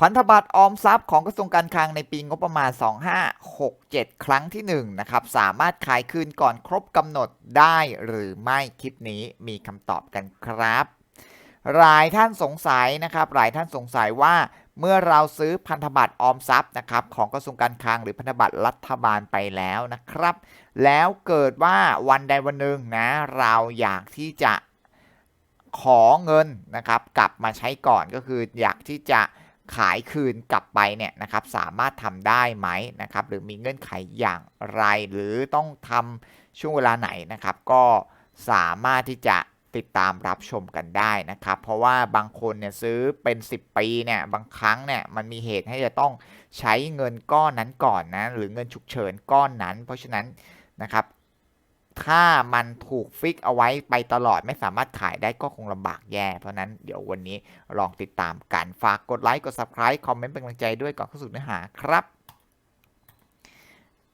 พันธบัตรออมทรัพย์ของกระทรวงการคลังในปีงบประมาณ 2567 ครั้งที่1นะครับสามารถขายคืนก่อนครบกำหนดได้หรือไม่คลิปนี้มีคำตอบกันครับ หลายท่านสงสัยนะครับหลายท่านสงสัยว่าเมื่อเราซื้อพันธบัตรออมทรัพย์นะครับของกระทรวงการคลังหรือพันธบัตรรัฐบาลไปแล้วนะครับ แล้วเกิดว่าวันใดวันหนึ่งนะเราอยากที่จะขอเงินนะครับกลับมาใช้ก่อนก็คืออยากที่จะ ขายคืนกลับไปเนี่ยนะครับสามารถทำได้ไหมนะครับหรือมีเงื่อนไขอย่างไร หรือต้องทำช่วงเวลาไหนนะครับก็สามารถที่จะติดตามรับชมกันได้นะครับ เพราะว่าบางคนเนี่ยซื้อเป็น 10 ปีเนี่ยบางครั้งเนี่ยมันมีเหตุให้จะต้องใช้เงินก้อนนั้นก่อนนะหรือเงินฉุกเฉินก้อนนั้น เพราะฉะนั้นนะครับ ถ้ามันถูกฟิกเอาไว้ไปตลอดไม่สามารถขายได้ก็คงลำบากแย่ เพราะนั้นเดี๋ยววันนี้ลองติดตามกันฝากกดไลค์กด Subscribe คอมเมนต์เป็นกำลังใจด้วยก่อนเข้าสู่เนื้อหาครับ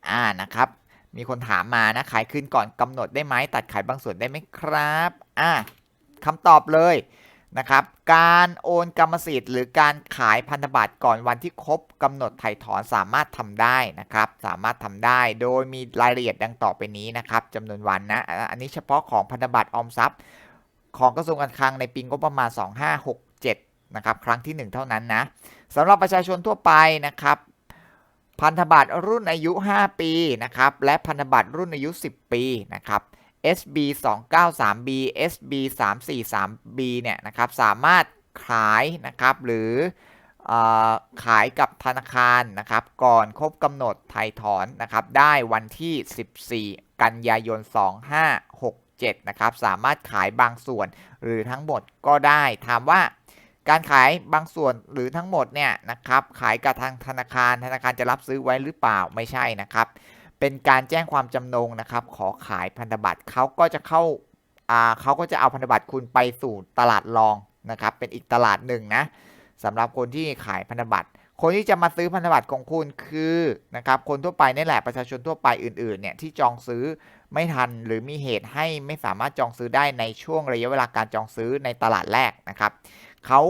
อ่านะครับ มีคนถามมานะ ขายคืนก่อนกำหนดได้ไหมตัดขายบางส่วนได้ไหมครับ อ่าคำตอบเลย นะครับ การโอนกรรมสิทธิ์ หรือการขายพันธบัตรก่อนวันที่ครบกำหนดไถ่ถอนสามารถทำได้นะครับ สามารถทำได้โดยมีรายละเอียดดังต่อไปนี้นะครับจำนวนวันนะอะอันนี้เฉพาะของพันธบัตรออมทรัพย์ ของกระทรวงการคลังในปีงบประมาณ 2567 นะครับ ครั้งที่ 1 เท่านั้นนะสำหรับประชาชนทั่วไปนะครับ พันธบัตรรุ่นอายุ 5 ปีนะครับ และพันธบัตรรุ่นอายุ 10 ปีนะครับ SB 293B SB 343B เนี่ยนะครับสามารถขายนะครับหรืออขายกับธนาคารนะครับก่อนครบกำหนดไถ่ถอนนะครับได้วันที่ 14 กันยายน 2567นะครับสามารถขายบางส่วนหรือทั้งหมดก็ได้ถามว่าการขายบางส่วนหรือทั้งหมดเนี่ยนะครับขายกับทางธนาคารธนาคารจะรับซื้อไว้หรือเปล่าไม่ใช่นะครับ เป็นการแจ้งความจำนงนะครับ ขอขายพันธบัตรเขาก็จะเข้าอ่าเขาก็จะเอาพันธบัตรคุณไปสู่ตลาดรองนะครับ เป็นอีกตลาดหนึ่งนะสำหรับคนที่ขายพันธบัตร คนที่จะมาซื้อพันธบัตรของคุณคือนะครับ คนทั่วไปนี่แหละประชาชนทั่วไปอื่นๆเนี่ยที่จองซื้อไม่ทันหรือมีเหตุให้ไม่สามารถจองซื้อได้ในช่วงระยะเวลาการจองซื้อในตลาดแรกนะครับเขา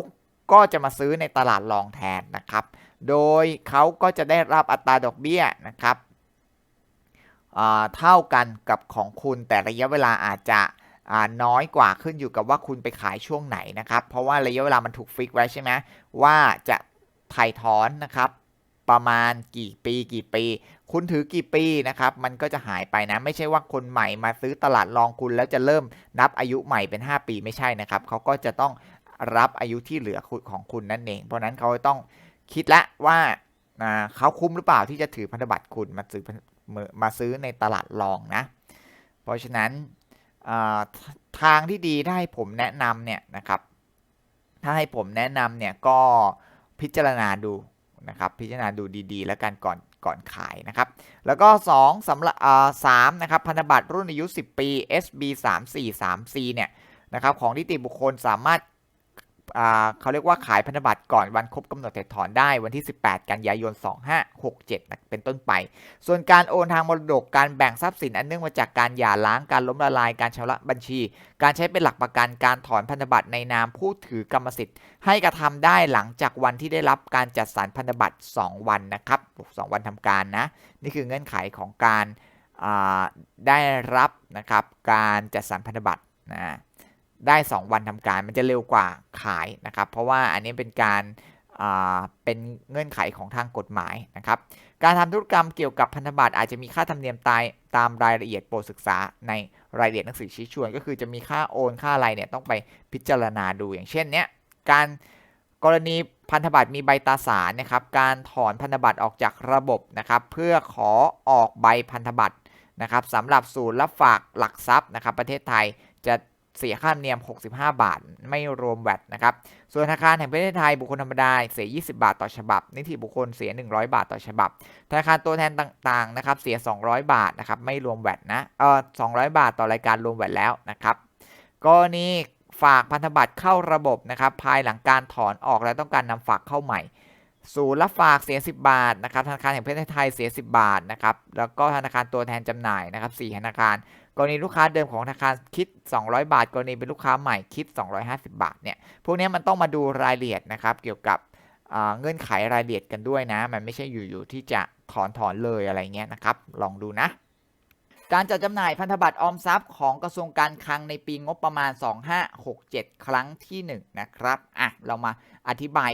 ก็จะมาซื้อในตลาดรองแทนนะครับ โดยเขาก็จะได้รับอัตราดอกเบี้ยนะครับ เท่ากันกับของคุณแต่ระยะเวลาอาจจะน้อยกว่าขึ้นอยู่กับว่าคุณไปขายช่วงไหนนะครับ เพราะว่าระยะเวลามันถูกฟิกไว้ใช่ไหมว่าจะถ่ายถอนนะครับประมาณกี่ปีกี่ปี คุณถือกี่ปีนะครับมันก็จะหายไปนะ ไม่ใช่ว่าคนใหม่มาซื้อตลาดรองคุณแล้วจะเริ่มนับอายุใหม่เป็น 5 ปีไม่ใช่นะครับเขาก็จะต้องรับอายุที่เหลือของคุณนั่นเอง เพราะนั้นเขาต้องคิดละว่าเขาคุ้มหรือเปล่าที่จะถือพันธบัตรคุณมาซื้อ มาซื้อในตลาดรองนะ เพราะฉะนั้นทางที่ดีถ้าให้ผมแนะนำเนี่ยนะครับ ถ้าให้ผมแนะนำเนี่ยก็พิจารณาดูนะครับพิจารณาดูดีๆ แล้วกันก่อนก่อนขายนะครับ แล้วก็ 2สำหรับสามนะครับพันธบัตรรุ่นอายุ 10 ปี SB 3 4 3 C เนี่ยนะครับของนิติบุคคลสามารถ เขาเรียกว่าขายพันธบัตรก่อนวันครบกำหนดถ่ายถอนได้วันที่ 18 กันยายน 2567 เป็นต้นไป ส่วนการโอนทางมรดกการแบ่งทรัพย์สินอันเนื่องมาจากการหย่าร้างการล้มละลายการชำระบัญชี การใช้เป็นหลักประกันการถอนพันธบัตรในนามผู้ถือกรรมสิทธิ์ ให้กระทำได้หลังจากวันที่ได้รับการจัดสรรพันธบัตร 2 วันนะครับ2วันทำการนะนี่คือเงื่อนไขของการได้รับนะครับการจัดสรรพันธบัตรนะ ได้ 2 วันทำการมันจะเร็วกว่าขายนะครับ เพราะว่าอันนี้เป็นการเป็นเงื่อนไขของทางกฎหมายนะครับ การทำธุรกรรมเกี่ยวกับพันธบัตรอาจจะมีค่าธรรมเนียมตายตามรายละเอียดโปรดศึกษาในรายละเอียดหนังสือชี้ชวน ก็คือจะมีค่าโอนค่าอะไรเนี่ยต้องไปพิจารณาดูอย่างเช่นเนี้ยการกรณีพันธบัตรมีใบตราสารนะครับ การถอนพันธบัตรออกจากระบบนะครับ เพื่อขอออกใบพันธบัตรนะครับสำหรับศูนย์รับฝากหลักทรัพย์นะครับ ประเทศไทยจะ เสียค่าธรรมเนียม 65 บาท ไม่รวมแวตนะครับ ส่วนธนาคารแห่งประเทศไทยบุคคลธรรมดาเสีย 20 บาทต่อฉบับ นิติบุคคลเสีย 100 บาทต่อฉบับ ธนาคารตัวแทนต่างๆนะครับเสีย 200 บาทนะครับไม่รวมแวตนะเออ200 บาทต่อรายการรวมแวตแล้วนะครับกรณีฝากพันธบัตรเข้าระบบนะครับภายหลังการถอนออกและต้องการนำฝากเข้าใหม่ศูนย์รับฝากเสีย 10 บาทนะครับธนาคารแห่งประเทศไทยเสีย 10 บาทนะครับแล้วก็ธนาคารตัวแทนจำหน่ายนะครับ4ธนาคาร กรณีลูกค้าเดิมของธนาคารคิด 200 บาท กรณีเป็นลูกค้าใหม่คิด 250 บาทเนี่ยพวกนี้มันต้องมาดูรายละเอียดนะครับ เกี่ยวกับเงื่อนไขรายละเอียดกันด้วยนะ มันไม่ใช่อยู่ๆที่จะถอนถอนเลยอะไรเงี้ยนะครับ ลองดูนะ การจัดจำหน่ายพันธบัตรออมทรัพย์ของกระทรวงการคลังในปีงบประมาณ 2567 ครั้งที่ 1 นะครับ อะ เรามาอธิบาย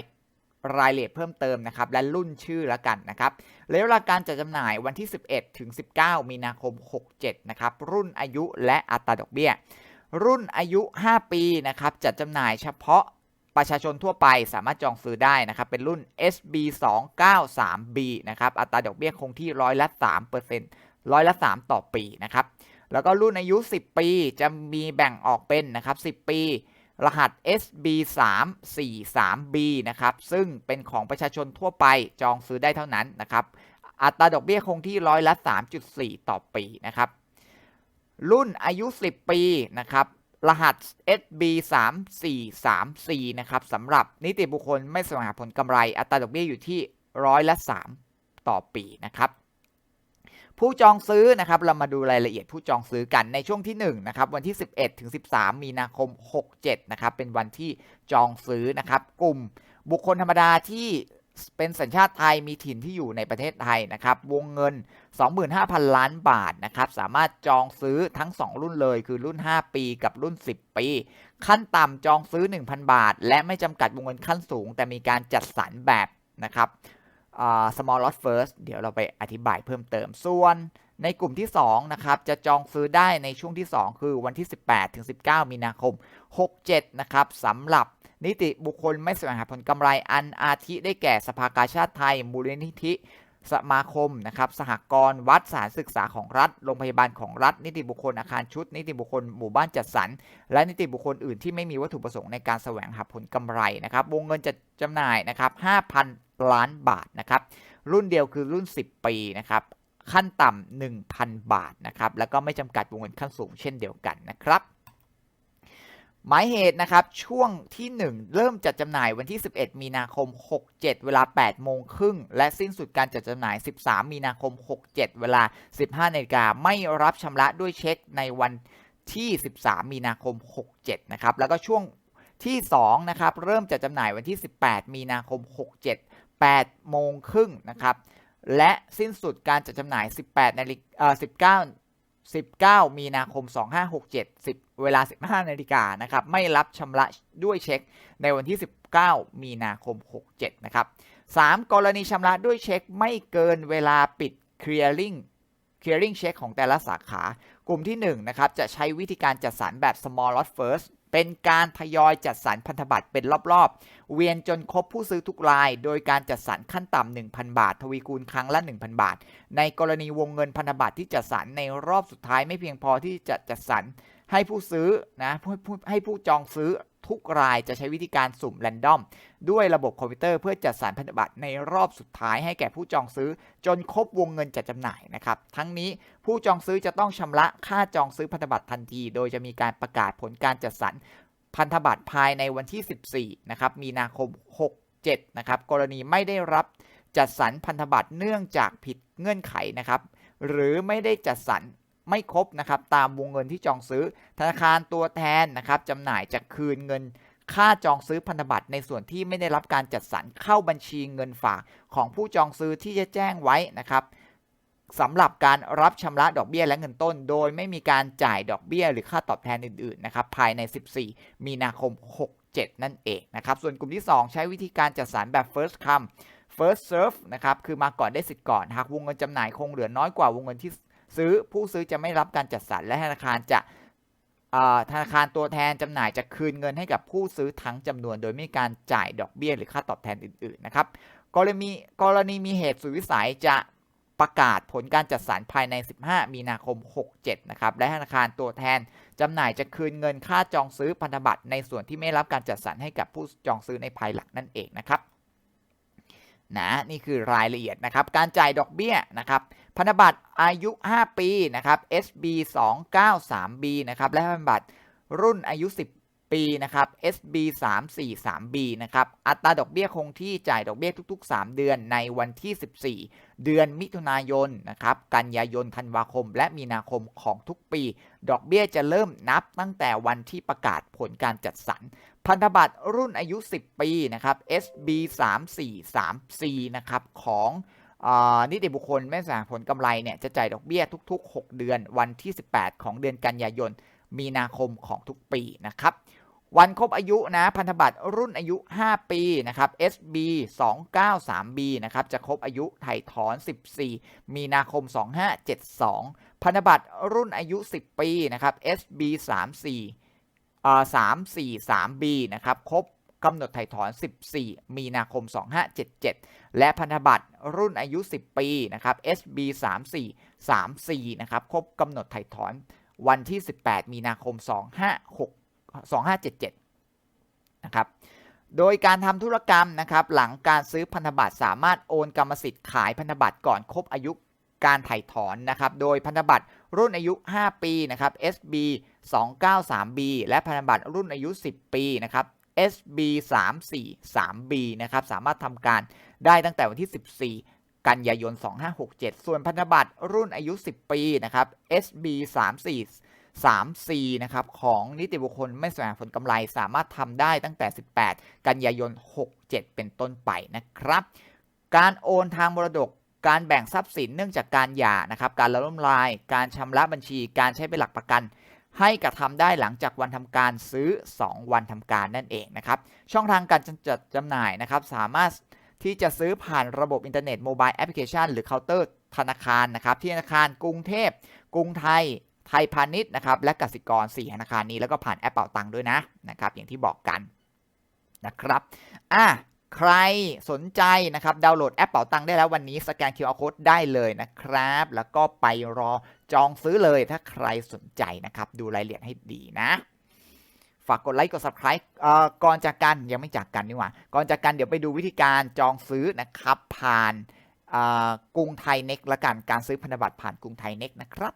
รายละเอียดเพิ่มเติมนะครับและรุ่นชื่อแล้วกันนะครับระยะเวลาการจัดจำหน่ายวันที่ 11 ถึง 19 มีนาคม 67 นะครับรุ่นอายุและอัตราดอกเบี้ย รุ่นอายุ 5 ปีนะครับจัดจำหน่ายเฉพาะประชาชนทั่วไปสามารถจองซื้อได้นะครับเป็นรุ่น SB 293B นะครับอัตราดอกเบี้ยคงที่ร้อยละ3%ร้อยละ 3 ต่อปีนะครับแล้วก็รุ่นอายุ 10 ปีจะมีแบ่งออกเป็นนะครับ 10 ปี รหัส SB 3 4 3 B นะครับ ซึ่งเป็นของประชาชนทั่วไปจองซื้อได้เท่านั้นนะครับ อัตราดอกเบี้ยคงที่ร้อยละ 3.4 ต่อปีนะครับ รุ่นอายุ 10 ปีนะครับรหัส SB 3 4 3 C นะครับสำหรับนิติบุคคลไม่สวงหาผลกำไร อัตราดอกเบี้ยอยู่ที่ร้อยละ 3 ต่อปีนะครับ ผู้จองซื้อนะครับเรามาดูรายละเอียดผู้จองซื้อกันในช่วงที่1นะครับวันที่ 11 ถึง 13 มีนาคม 67 นะครับเป็นวันที่จองซื้อนะครับ กลุ่มบุคคลธรรมดาที่เป็นสัญชาติไทยมีถิ่นที่อยู่ในประเทศไทยนะครับ วงเงิน 25,000 ล้านบาทนะครับ สามารถจองซื้อทั้ง 2 รุ่นเลย คือรุ่น 5 ปีกับรุ่น 10 ปี ขั้นต่ำจองซื้อ 1,000 บาท และไม่จำกัดวงเงินขั้นสูง แต่มีการจัดสรรแบบนะครับ small lot first เดี๋ยวเราไปอธิบายเพิ่มเติมส่วนในกลุ่มที่ 2 นะครับ จะจองซื้อได้ในช่วงที่ 2 คือวันที่ 18 ถึง 19 มีนาคม 67 นะครับสำหรับนิติบุคคลไม่แสวงหาผลกำไรอันอาทิได้แก่สภากาชาติไทย มูลนิธิ สมาคมนะครับสหกรณ์วัดสถานศึกษาของรัฐ โรงพยาบาลของรัฐ นิติบุคคลอาคารชุด นิติบุคคลหมู่บ้านจัดสรร และนิติบุคคลอื่นที่ไม่มีวัตถุประสงค์ในการแสวงหาผลกำไรนะครับวงเงินจะจำหน่ายนะครับ5,000 ล้านบาทนะครับรุ่นเดียวคือรุ่น 10 ปีนะครับขั้นต่ำ1,000 บาทนะครับแล้วก็ไม่จำกัดวงเงินขั้นสูงเช่นเดียวกันนะครับ หมายเหตุนะครับ ช่วงที่ 1 เริ่มจัดจำหน่ายวันที่ 11 มีนาคม 67 เวลา 8 โมงครึ่ง และสิ้นสุดการจัดจำหน่าย 13 มีนาคม 67 เวลา 15นาฬิกาไม่รับชำระด้วยเช็คในวันที่ 13 มีนาคม 67 นะครับ แล้วก็ช่วงที่ 2 นะครับ เริ่มจัดจำหน่ายวันที่ 18 มีนาคม 67 8 โมงครึ่งนะครับ และสิ้นสุดการจัดจำหน่าย 18นาฬิกา19 19 มีนาคม 2567 10 เวลา 15 นาฬิกานะครับ ไม่รับชำระด้วยเช็คในวันที่ 19 มีนาคม 67 นะครับ 3. กรณีชำระด้วยเช็คไม่เกินเวลาปิด clearing clearing เช็คของแต่ละสาขา กลุ่มที่ 1 นะครับ จะใช้วิธีการจัดสรรแบบ small lot first เป็นการทยอยจัดสรรพันธบัตรเป็นรอบๆ เวียนจนครบผู้ซื้อทุกราย โดยการจัดสรรขั้นต่ำ1,000 บาท ทวีคูณครั้งละ 1,000 บาท ในกรณีวงเงินพันธบัตรที่จัดสรรในรอบสุดท้ายไม่เพียงพอที่จะจัดสรรให้ผู้ซื้อนะให้ผู้จองซื้อ ทุกรายจะใช้วิธีการสุ่มแรนดอม ด้วยระบบคอมพิวเตอร์เพื่อจัดสรรพันธบัตรในรอบสุดท้ายให้แก่ผู้จองซื้อ จนครบวงเงินจัดจำหน่ายนะครับ ทั้งนี้ผู้จองซื้อจะต้องชำระค่าจองซื้อพันธบัตรทันที โดยจะมีการประกาศผลการจัดสรรพันธบัตรภายในวันที่ 14 นะครับ มีนาคม 67 นะครับ กรณีไม่ได้รับจัดสรรพันธบัตรเนื่องจากผิดเงื่อนไขนะครับ หรือไม่ได้จัดสรร ไม่ครบนะครับตามวงเงินที่จองซื้อ ธนาคารตัวแทนนะครับจำหน่ายจะคืนเงินค่าจองซื้อพันธบัตรในส่วนที่ไม่ได้รับการจัดสรรเข้าบัญชีเงินฝากของผู้จองซื้อที่จะแจ้งไว้นะครับสำหรับการรับชำระดอกเบี้ยและเงินต้น โดยไม่มีการจ่ายดอกเบี้ยหรือค่าตอบแทนอื่นๆนะครับภายใน 14 มีนาคม 67 นั่นเองนะครับส่วนกลุ่มที่ 2 ใช้วิธีการจัดสรรแบบ first come first serve นะครับคือมาก่อนได้สิทธิ์ก่อน หากวงเงินจำหน่ายคงเหลือน้อยกว่าวงเงินที่ ซื้อผู้ซื้อจะไม่รับการจัดสรรและธนาคารจะธนาคารตัวแทนจำหน่ายจะคืนเงินให้กับผู้ซื้อทั้งจำนวน โดยไม่มีการจ่ายดอกเบี้ยหรือค่าตอบแทนอื่นๆนะครับกรณีกรณีมีเหตุสุดวิสัยจะประกาศผลการจัดสรรภายใน 15 มีนาคม 67 นะครับ และธนาคารตัวแทนจำหน่ายจะคืนเงินค่าจองซื้อพันธบัตรในส่วนที่ไม่รับการจัดสรรให้กับผู้จองซื้อในภายหลังนั่นเองนะครับนะนี่คือรายละเอียดนะครับ การจ่ายดอกเบี้ยนะครับ พันธบัตรอายุ 5 ปีนะครับ SB 293B นะครับ และพันธบัตรรุ่นอายุ 10 ปีนะครับ SB 3 4 3 B นะครับ อัตราดอกเบี้ยคงที่จ่ายดอกเบี้ยทุก ๆ 3 เดือนในวันที่ 14 เดือนมิถุนายนนะครับ กันยายน ธันวาคม และมีนาคมของทุกปี ดอกเบี้ยจะเริ่มนับตั้งแต่วันที่ประกาศผลการจัดสรร พันธบัตรรุ่นอายุ 10 ปีนะครับ SB 3 4 3 C นะครับของ นิติบุคคลไม่สดงผลกำไรเนี่ยจะจ่ายดอกเบี้ยทุก ๆ 6 เดือนวันที่ 18 ของเดือนกันยายน มีนาคมของทุกปีนะครับ วันครบอายุนะพันธบัตรรุ่นอายุ 5 ปีนะครับ SB 293B นะครับจะครบอายุถ่ายถอน 14 มีนาคม 2572 พันธบัตรรุ่นอายุ 10 ปีนะครับ SB 34เอ่อ 343B นะครับครบ กำหนดถ่ายถอน 14 มีนาคม 2577 และพันธบัตรรุ่นอายุ 10 ปีนะครับ SB 3434นะครับครบกำหนดถ่ายถอนวันที่ 18 มีนาคม 256 2577 นะครับโดยการทำธุรกรรมนะครับหลังการซื้อพันธบัตรสามารถโอนกรรมสิทธิ์ขายพันธบัตรก่อนครบอายุการถ่ายถอนนะครับโดยพันธบัตรรุ่นอายุ 5 ปีนะครับ SB 293B และพันธบัตรรุ่นอายุ 10 ปีนะครับ SB 343B นะครับ สามารถทำการได้ตั้งแต่วันที่ 14 กันยายน 2567 ส่วนพันธบัตรรุ่นอายุ 10 ปีนะครับ SB 34 3C นะครับ ของนิติบุคคลไม่แสวงผลกำไรสามารถทำได้ตั้งแต่ 18 กันยายน 67 เป็นต้นไปนะครับ การโอนทางมรดกการแบ่งทรัพย์สินเนื่องจากการหย่านะครับ การละล้มลาย การชำระบัญชี การใช้เป็นหลักประกัน ให้กระทำได้หลังจากวันทำการซื้อ 2 วันทำการนั่นเองนะครับ ช่องทางการจัดจำหน่ายนะครับ สามารถที่จะซื้อผ่านระบบอินเทอร์เน็ตโมบายแอปพลิเคชันหรือเคาน์เตอร์ธนาคารนะครับ ที่ธนาคารกรุงเทพ กรุงไทย ไทยพาณิชย์นะครับ และกสิกร4ธนาคารนี้แล้วก็ผ่านแอปเป่าตังค์ด้วยนะนะครับ อย่างที่บอกกันนะครับอะใครสนใจนะครับดาวน์โหลดแอปเป่าตังค์ได้แล้ววันนี้สแกน QR Code ได้เลยนะครับ แล้วก็ไปรอ จองซื้อเลยถ้าใครสนใจนะครับ ดูรายละเอียดให้ดีนะ ฝากกดไลค์กด subscribe ก่อนจากกันยังไม่จากกันนี่หว่า ก่อนจากกันเดี๋ยวไปดูวิธีการจองซื้อนะครับ ผ่านกรุงไทยเน็กละกันการซื้อพันธบัตรผ่านกรุงไทยเน็กนะครับ